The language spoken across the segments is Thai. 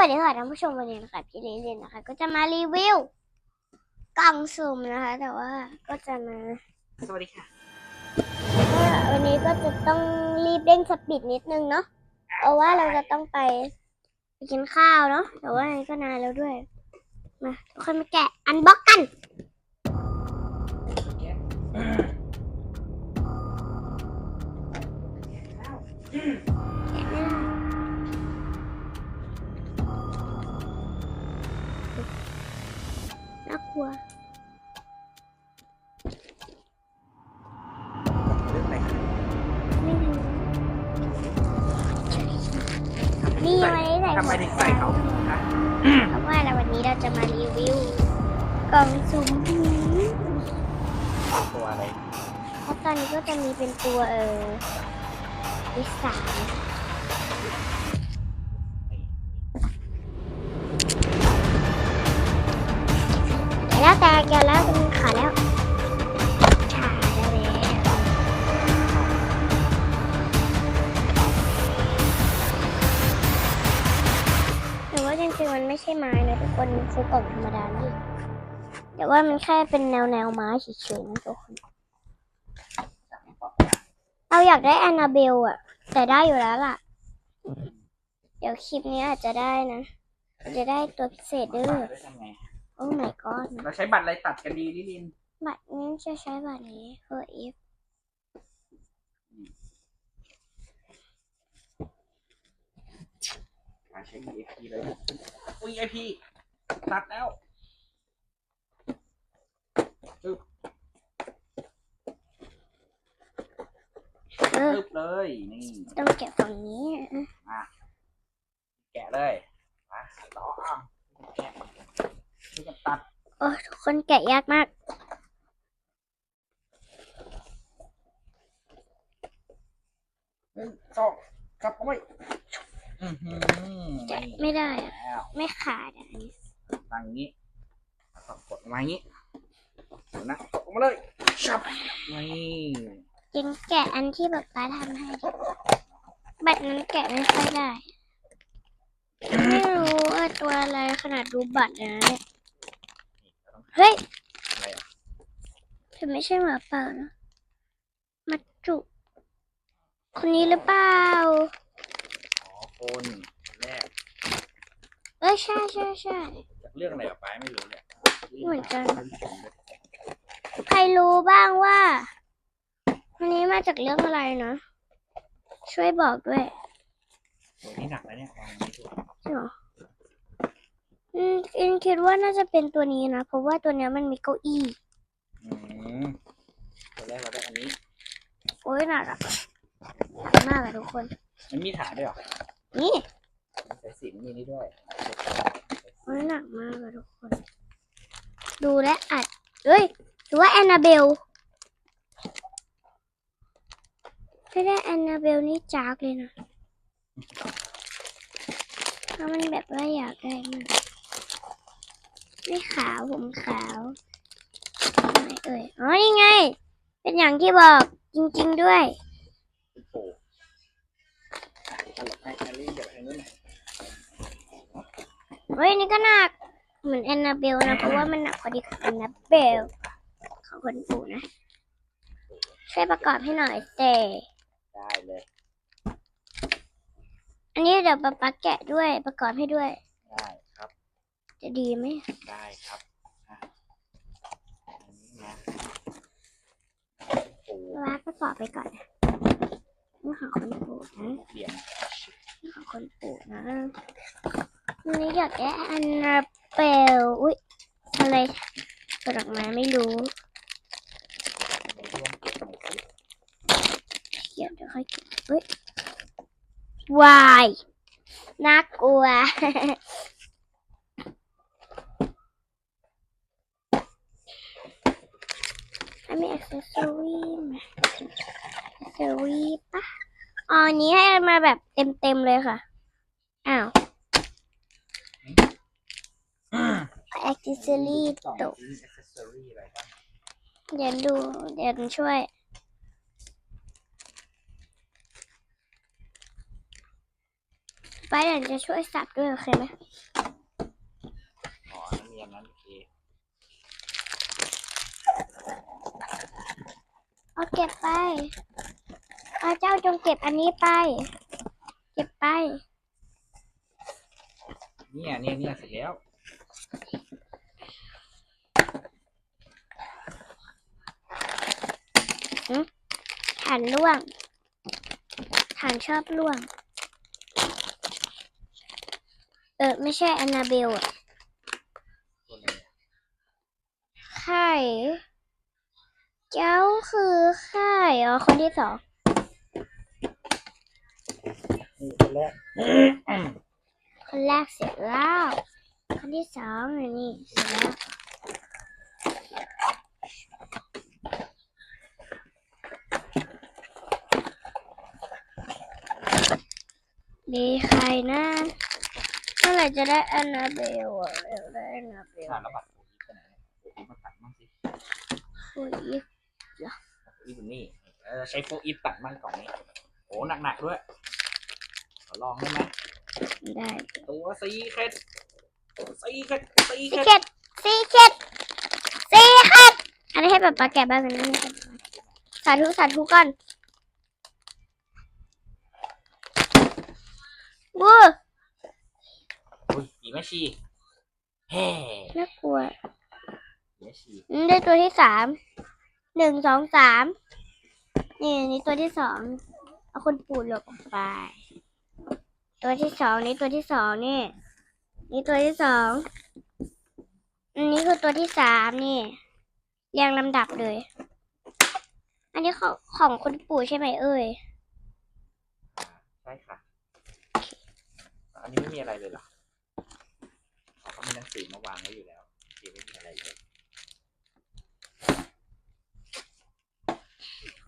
วัสดีค่ะท่านผู้ชมวันนี้นะคะพี่ลิลินนะคะ ก็จะมารีวิวกล่องสุ่มนะคะ แต่ว่าก็จะมาสวัสดีค่ะก็วันนี้ก็จะต้องรีบเร่งสปีดนิดนึงเนาะเพราะว่าเราจะต้องไปไปกินข้าวเนาะแต่ว่าอันนี้ก็นานแล้วด้วยมาทุกคนมาแกะอันบ็อกกัน ลัว เรื่องอะไรคะไม่รู้นี่ไว้ใส่ทำไมถึงใส่เขาคะเพราะว่าเราวันนี้เราจะมารีวิวกล่องสุ่มผีตัวอะไรเพราะตอนนี้ก็จะมีเป็นตัวเออวิสาน นะทุกคนมันคือกล่องธรรมดานี่แต่ว่ามันแค่เป็นแนวแนวๆไม้เฉยๆนะทุกคนเราอยากได้แอนนาเบลอะแต่ได้อยู่แล้วล่ะ เดี๋ยวคลิปนี้อาจจะได้นะอาจจะได้ตัวพิเศษด้วยด้วยทำไงโอ้ my god เราใช้บัตรอะไรตัดกันดีลิลิน บัตรนี้จะใช้บัตรนี้เ o if ใช้ EFP เลย อุ้ย EFP ตัดแล้วเออปึ๊บเลยนี่ต้องแกะฝั่งนี้อะแกะเลยมาต่ออะแกะช่วยกันตัดโอ้ทุกคนแกะยากมาก หนึ่งสองกลับเอาไว้อือหือแกะไม่ได้อะแล้ว ไม่ขาดอะอันนี้ ตั้งอย่างนี้แล้วก็กดออกมาอย่างนี้เดี๋ยวนะกดออกมาเลยชับนี่จริงแกะอันที่แบบป้าทำให้ดิบัตรนั้นแกะไม่ค่อยได้ ไม่รู้ว่าตัวอะไรขนาดดูบัตรนะเนี่ยเฮ้ยอะไรอะถึงไม่ใช่หมาป่านะมัจจุคนนี้หรือเปล่าอ๋อคนแรกเอ้ยใช่ใช่ใช่จาก เรื่องอะไรออกไปไม่รู้เลยเหมือนกัน ใครรู้บ้างว่าคนนี้มาจากเรื่องอะไรนะ ช่วยบอกด้วยโอ้ยนี่หนักนะเนี่ยวางไม่ถูกจริงเหรออืมอินคิดว่าน่าจะเป็นตัวนี้นะ เพราะว่าตัวเนี้ยมันมีเก้าอี้ อืมตัวแรกเราได้อันนี้ โอ้ยหนักอะหนักมากอะทุกคน มันมีฐานด้วยเหรอนี่ ใส่สีมันมีนี่ด้วย โอ้ยหนักมากอะทุกคน ดูและอัดเอ้ยหรือว่าแอนนาเบลถ้าได้แอนนาเบลนี่จากเลยนะเพรามันแบบว่าอยากได้มากไม่ขาวผมขาวไหนเอ่ยอ๋อนี่ไง เป็นอย่างที่บอกจริง ๆด้วยโอ้ตลกให้แอลลี่เดี๋ยวไปทางนู้นหน่อย เฮ้ยนี่ก็หนักเหมือนแอนนาเบลนะ เพราะว่ามันหนักพอดีกับแอนนาเบลของคนปู่นะ ช่วยประกอบให้หน่อยเตได้เลย อันนี้เดี๋ยวป๊าป๊าแกะด้วยประกอบให้ด้วย ได้ครับ จะดีไหมได้ครับอะอันนี้นะโอ้ป๊าประกอบไปก่อนนะนี่ของคนปู่นะ เปลี่ยนนี่ของคนปู่นะ อันนี้อยากได้แอนนาเบลอุ้ยอะไรเปิดออกมาไม่รู้เดี๋ยวเดี๋ยวค่อยเก็บอุ้ยวายน่ากลัวอันนี้อ c เซสซอรี่ไหมอ c เซสซอรี่ปะอ๋อนี้ให้มาแบบเต็มๆเลยค่ะ อ้าว อ c เซสซอรี่กล่องตกนี้อ c เซสซอรี่อะไรบ้างเดี๋ยวดูเดี๋ยวหนูช่วยอไปเดี๋ยวจะช่วยสับด้วยโอเคไหมอ๋อนั่นมีอย่างนั้นโอเคเอาเก็บไปเอาเจ้าจงเก็บอันนี้ไป เก็บไป เนี่ยเนี่ยเนี่ยเสร็จแล้ว ฐานล่วงฐานชอบล่วง เออ ไม่ใช่แอนนาเบลอะตัวไหนอะไข่เจ้าคือไข่อ๋อ คนที่สองนี่ตัวแรกคนแรกเสร็จแล้ว คนที่สองอันนี้เสร็จแล้ว ดีใครนะเมื่อไหร่จะได้แอนนาเบลอะเร็วได้แอนนาเบลอ่าแล้วบัตรโออีไปไหนเนี่ยโฟอีมาตัดมั่งสิคุยโฟอีอยู่นี่เออใช้โฟอีตัดมั่งกล่องนี้โอ้หนักๆด้วยขอลองได้ไหมได้ตัวซีเคร็ดซีเคร็ดซีซีเคร็ดเค็ดซีเค็ดซีเค็ดอันนี้ให้แบบปลาแกะบ้างนะสาธุสาธุก่อน วู้อุ้ยผีแม่ชีเฮ้น่ากลัวผีแม่ชีอืมได้ตัวที่สาม หนึ่งสองสาม นี่นี่ตัวที่สอง เอาคนปูดหลบออกไป ตัวที่สองนี่ตัวที่สองนี่ นี่ตัวที่สอง อันนี้คือตัวที่สามนี่ เรียงลำดับเลย อันนี้ของของคนปู่ใช่ไหมเอ่ย อ่าใช่ค่ะ อั นนี้ไม่มีอะไรเลยเหรออ๋อเขามีหนังสือมาวางไว้อยู่แล้วโอเคไม่มีอะไรเลย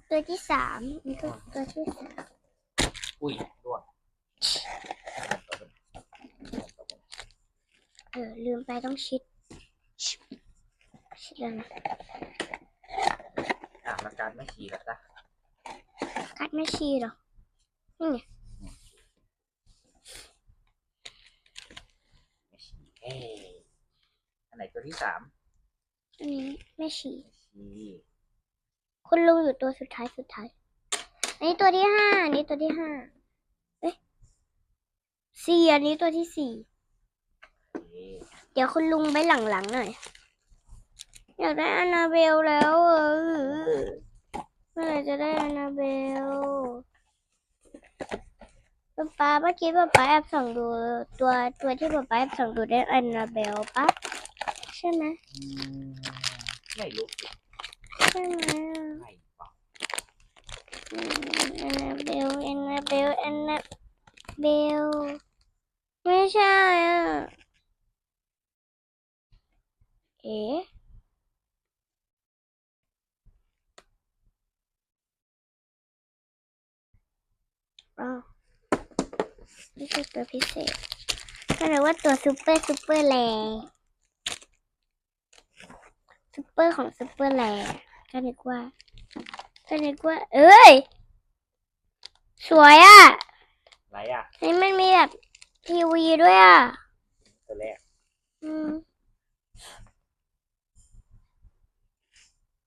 ตัวที่สามนี่คือตัวที่สามอุ้ยร่วงเออ ลืมไปต้องชิด ชิดแล้วนะอะแล้วการไม่ขี่แล้วจ้ะกัดไม่ชีหรอ นี่ไง ไม่ขี่เอ้อันไหนตัวที่สาม อันนี้ไม่ชีขี่คุณลุงอยู่ตัวสุดท้ายสุดท้าย อันนี้ตัวที่ห้าอันนี้ตัวที่ห้าเอ๊ะสี่อันนี้ตัวที่สี่โอเคเดี๋ยวคุณลุงไปหลังๆหน่อย อยากได้อนาเบลแล้วเออเมื่อไหร่จะได้อนาเบลป๊าป๊าเมื่อกี้ป๊าป๊าแอบส่องดู ตัวตัวที่ป๊าป๊าแอบส่องดูได้อนาเบลปะใช่ไหมอืมไม่รู้สิใช่ไหมไม่เปล่าอนาเบลอนาเบลอนาเบลไม่ใช่อะเอ๊ะอ๋อนี่คือตัวพิเศษก็เรียกว่าตัวซูเปอร์ซูเปอร์แล ซูเปอร์ของซูเปอร์แลก็นึกว่าก็นึกว่า เอ้ย สวยอะอะไรอะนี่มันมีแบบทีวีด้วยอะตัวแรกอืม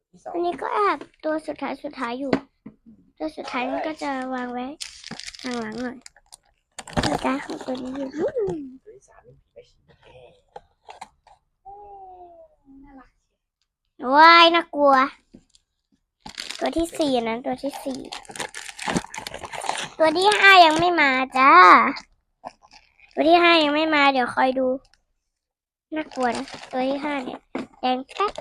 ที่สองอันนี้ก็แอบตัวสุดท้ายสุดท้ายอยู่ ตัวสุดท้ายนี่ก็จะวางไว้ข้างหลังหน่อยตัวการของตัวนี้อยู่อืมตัวที่สามนี่ผีไม่ขี่เอ้น่ารัก ว้ายน่ากลัว ตัวที่สี่นั้นตัวที่สี่ตัวที่ห้ายังไม่มาจ้า ตัวที่ห้ายังไม่มา เดี๋ยวคอยดูน่ากลัวนะตัวที่ห้าเนี่ยแดงแป๊ก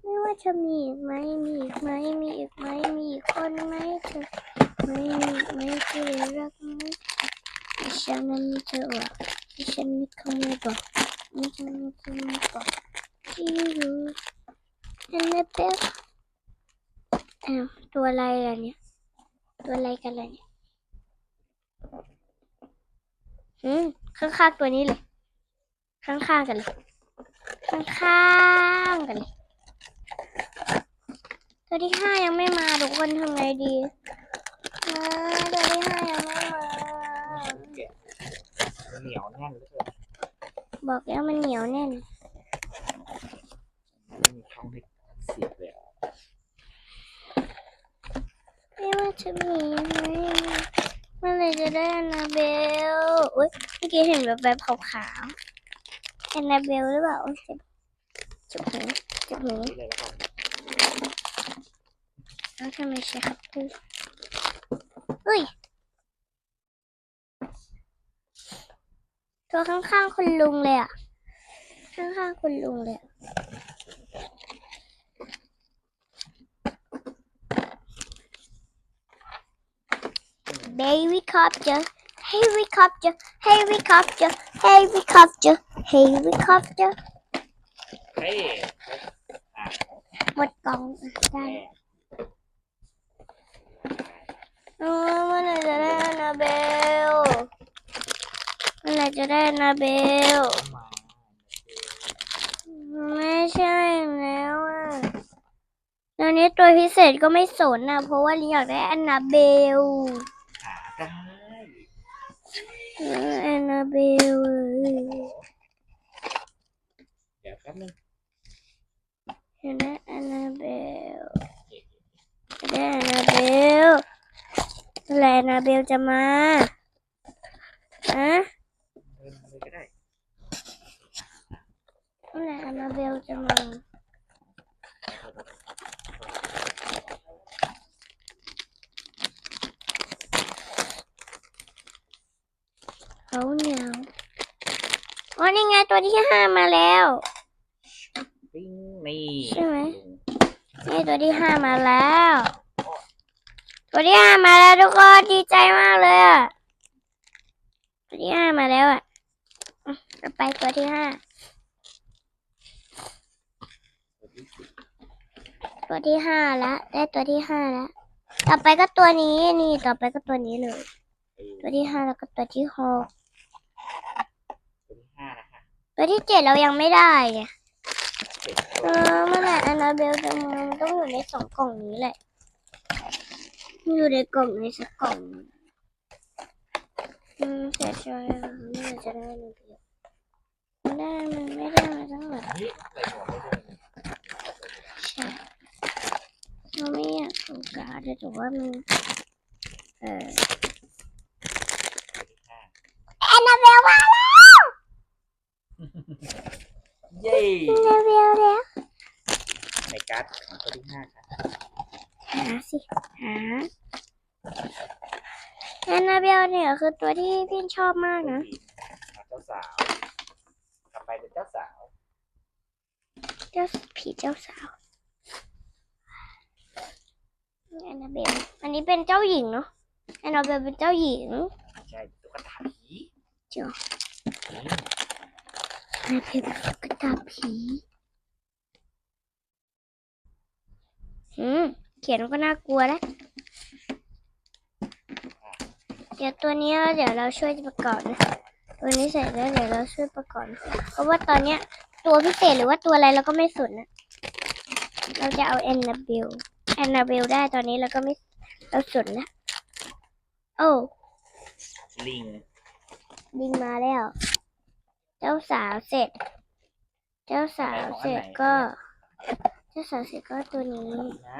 ไม่ว่าจะมีอีกไหมมีอีกไหมมีอีกไหมมีอีกคนไหมเธอไม่มีไหมที่รักไหมที่ฉันนั้นไม่เธอหรอกที่ฉันไม่เคงไม่บอกไม่ฉันไม่คงไม่บอก ที่รู้อันนั้นเป็นอ้าวตัวอะไรล่ะเนี่ย ตัวอะไรกันล่ะเนี่ย อืม ข้างๆตัวนี้เลย ข้างๆกันเลย ข้างๆกันเลย ตัวที่ห้ายังไม่มาทุกคนทำไงดีอ่าตัวที่ห้ายังไม่มามันเหนียวแน่นเหลือเกินบอกแล้วมันเหนียวแน่น ไม่มีช่องให้เสียบเลยไม่ว่าจะมีไหมเมื่อไรจะได้แอนนาเบลอุ้ยเมื่อกี้เห็นแบบแบบขาวๆแอนนาเบลหรือเปล่าโอ๊ยเจ็บจ็บหูจ็บหูนี่เลยแล้วทำไมใช้คัตเตอร์เฮ้ยตัวข้างๆคุณลุงเลยอะ ข้างๆคุณลุงเลยอะ Baby copter, helicopter, helicopter, helicopter, helicopter เฮ้ยหมดกล่องได้แม่เออเมื่อไหร่จะได้นาเบลเมื่อไหร่จะได้นาเบลมาไม่ใช่แล้วอะตอนนี้ตัวพิเศษก็ไม่สนนะเพราะว่าลิอยากได้แอนนาเบล เบลเดี๋ยวแป๊บนึงอยากได้แอนนาเบลเก็บอยากได้อนนาเบลเมื่อไหร่อนนาเบลจะมาอะเดินมาเลยก็ได้เมื่อไหร่อนนาเบลจะมาเหนียวอ๋อนี่ไงตัว ที่ห้ามาแล้วปิ้งนี่ใช่ไหมนี่ตัวที่ห้ามาแล้ว ตัวที่ห้ามาแล้วทุกคนดีใจมากเลยอะตัวที่ห้ามาแล้วอะอืมต่อไปตัวที่ห้าตัวที่ห้าละได้ตัวที่ห้าแล้วต่อไปก็ตัวนี้นี่ต่อไปก็ตัวนี้เลย ตัวที่ห้าแล้วก็ตัวที่หก ตัวที่ห้านะคะ ตัวที่เจ็ดเรายังไม่ได้ไงเออเมื่อไหร่แอนนาเบลจะมามันต้องอยู่ในสองกล่องนี้แหละ อยู่ในกล่องในสักกล่องอืมเสียใจอะเมื่อไหร่จะได้เบลไม่ได้มันไม่ได้มาตั้งหลายใส่หัวไม่ได้เลยใช่เราไม่อยากส่งการ์ดแต่ว่ามันเออตัวที่ห้าแอนนาเบลมา เย้แอนนาเบลแล้วในการ์ดของตัวที่ห้าค่ะหาสิหาแอนนาเบลเนี่ยคือตัวที่พี่ชอบมากนะเจ้าสาวกลับไปเป็นเจ้าสาวเจ้าผีเจ้าสาวแอนนาเบลอันนี้เป็นเจ้าหญิงเนาะแอนนาเบลเป็นเจ้าหญิงไม่ใช่ตุ๊กตาผีจริงเหรออืม แอนนาเบลเป็นตุ๊กตาผีอืมเขียนก็น่ากลัวแล้ว เดี๋ยวตัวนี้เดี๋ยวเราช่วยประกอบนะ ตัวนี้เสร็จแล้วเดี๋ยวเราช่วยประกอบนะเพราะว่าตอนเนี้ย ตัวพิเศษหรือว่าตัวอะไรเราก็ไม่สนนะ เราจะเอาแอนนาเบล แอนนาเบลได้ตอนนี้เราก็ไม่เราสนนะโอ้ลิงบินมาแล้วเจ้าสาวเสร็จ เจ้าสาวเสร็จก็ เจ้าสาวเสร็จก็ตัวนี้นะ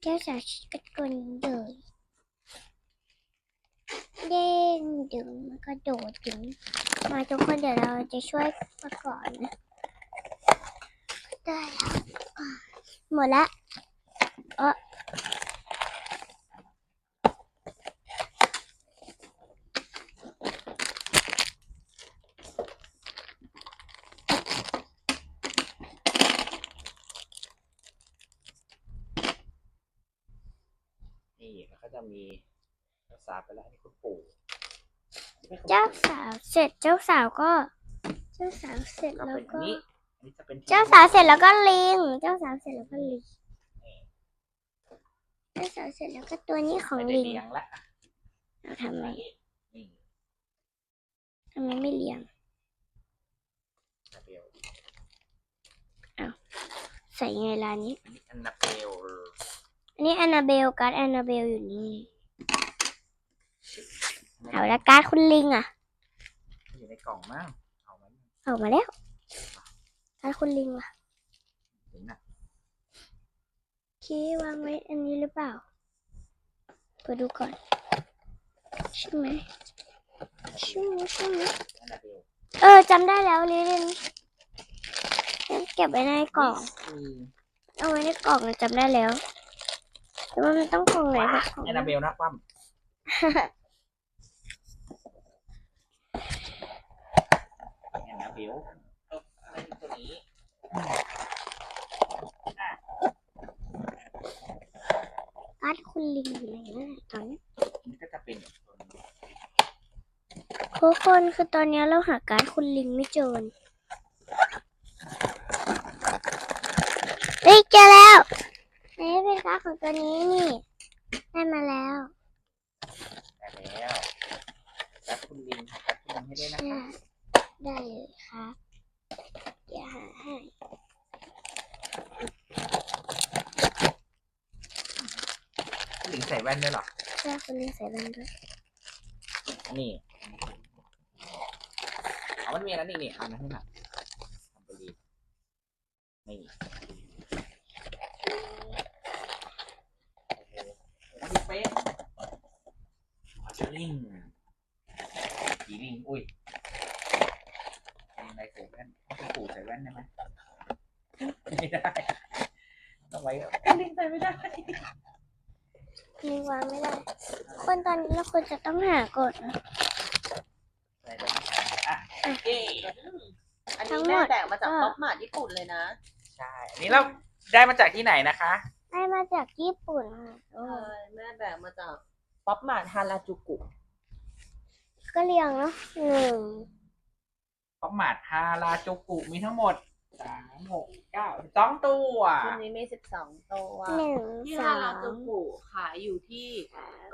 เจ้าสาวก็ตัวนี้เลยเด้งดึงแล้วก็โดดดึงมาทุกคนเดี๋ยวเราจะช่วยประกอบนะได้แล้วอะหมดละเออ นี่แล้วก็จะมีเจ้าสาวไปแล้วอันนี่คุณปู่ไม่คุณเจ้าปู่สาวเสร็จเจ้าสาวก็ เจ้าสาวเสร็จก็แล้วเป็นอัก็ นนี้อันนี้จะเป็นที่เจ้าสาวเสร็จแล้วก็ลิง เจ้าสาวเสร็จแล้วก็ลิง เจ้าสาวเสร็จแล้วก็ตัวนี้ของไม่ได้ลิงเลี้ยงละเราทำไมนี่ทำไมไม่เลี้ยง นาเบลใส่ไงร้านนี้อันนี้อันนาเบลอันนี้แอนนาเบลการ์ดแอนนาเบลอยู่นี่ เอาแล้วการ์ดคุณลิงอะ อยู่ในกล่องมั้งเอาไว้ออกมาแล้วการ์ดคุณลิงอะถึงน่ะคีวางไว้อันนี้หรือเปล่าเปิดดูก่อนใช่ไหมใช่ไหมใช่ไหมนั่นแหละเดียวเออจำได้แล้วลิลินเก็บไว้ในกล่องอืมเอาไว้ในกล่องนะจำได้แล้วแต่ว่ามันต้องกล่องไหนสักกล่อง แอนนาเบลนะคว่ำแอนนาเบลเอออะไรอยู่ตัวนี้การ์ดคุณลิงอยู่ไหนนะตอนนี้นี่ก็จะเป็นตัวนี้ทุกคนคือตอนนี้เราหาการ์ดคุณลิงไม่เจอเฮ้ยเจอแล้วนี่เป็นการ์ดของตัวนี้นี่ได้มาแล้วได้แล้วแล้วคุณลิงกับคุณลิงให้ด้วยนะใช่คะได้เลย ครับเดี๋ยวหาให้คุณลิงใส่แว่นด้วยเหรอใช่คุณลิงใส่แว่นด้วยนี่เอามันมีแล้วนี่นี่เอามาให้หน่อยทำไปดีนี่โอ้โหเป๊ะลิงผีลิง อุ้ยเป็ นอะไรใส่แว่นต้องปู่ใส่แว่นได้ไหมไม่ได้ต้องไว้ลิงใส่ไม่ได้ลิงวางไม่ได้ คนตอนนี้เราควรจะต้องหากดนะใส่ได้ไหมอะเอ๊ะอันทั้นี้งหมแม่ดแบ่งมาจากก็ป๊อปมาร์ทญี่ปุ่นเลยนะ ใช่ อันนี้เราได้มาจากที่ไหนนะคะ ได้มาจากญี่ปุ่นค่ะโอ้ใช่แม่แบ่งมาจากป๊อปมาร์ทฮาราจูกุ ก็เรียงเนาะหนึ่ง ก็หมัดฮาราจูกุมีทั้งหมดสามหกเก้าสองตัวชุดนี้มีสิบสองตัวหนึ่งที่สาฮามราจูกุขายอยู่ที่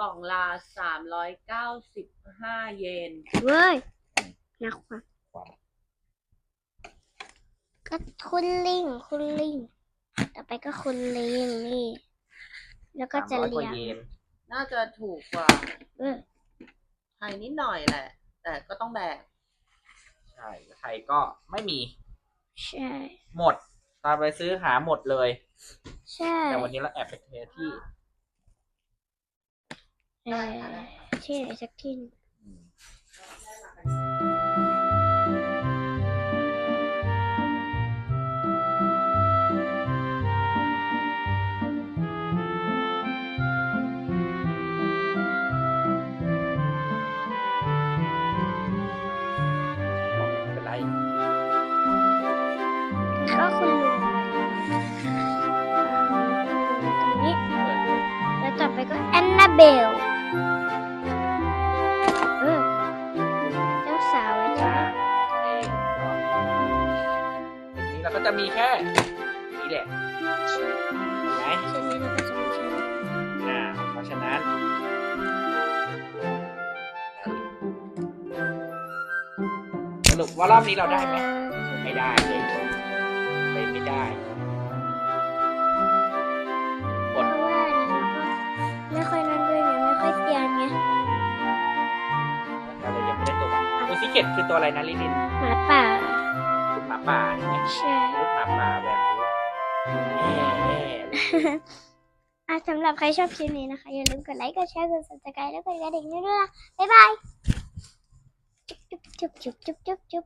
กล่องละสามร้อยเก้าสิบห้าเยน เว้ยนักว่ะความก็คุณลิงคุณลิงต่อไปก็คุณลิงนี่ แล้วก็จะสามร้อยกเรีว่ายงเยนน่าจะถูกกว่าเออ ไทยนิดหน่อยแหละ แต่ก็ต้องแบ่ง ใช่ไทยก็ไม่มี ใช่ หมดตอนไปซื้อหาหมดเลย ใช่ แต่วันนี้เราแอบไปเทสที่ เออที่ไหนสักที่หนึ่ง เบลเออเจ้าสาวไว้จ้าเอ้ยก็ทีนี้เราก็จะมีแค่นี่แหละเห็นไหมชุดนี้เราก็จะไม่ใช้อ่าเพราะฉะนั้นสรุปว่ารอบนี้เราได้ไหมไม่ได้ ตัวบัตรตัวซิเกตคือตัวอะไรนะลิลินหมาป่าคุณหมาป่าใช่ไหมใช่ลูกหมาป่าแบบนี้แน่ๆเลยอะสำหรับใครชอบคลิปนี้นะคะ อย่าลืมกดไลค์กดแชร์กด subscribe แล้วกดกระดิ่งด้วยนะบ๊ายบายจุ๊บจุ๊บจุ๊บจุ๊บจุ๊บจุ๊บ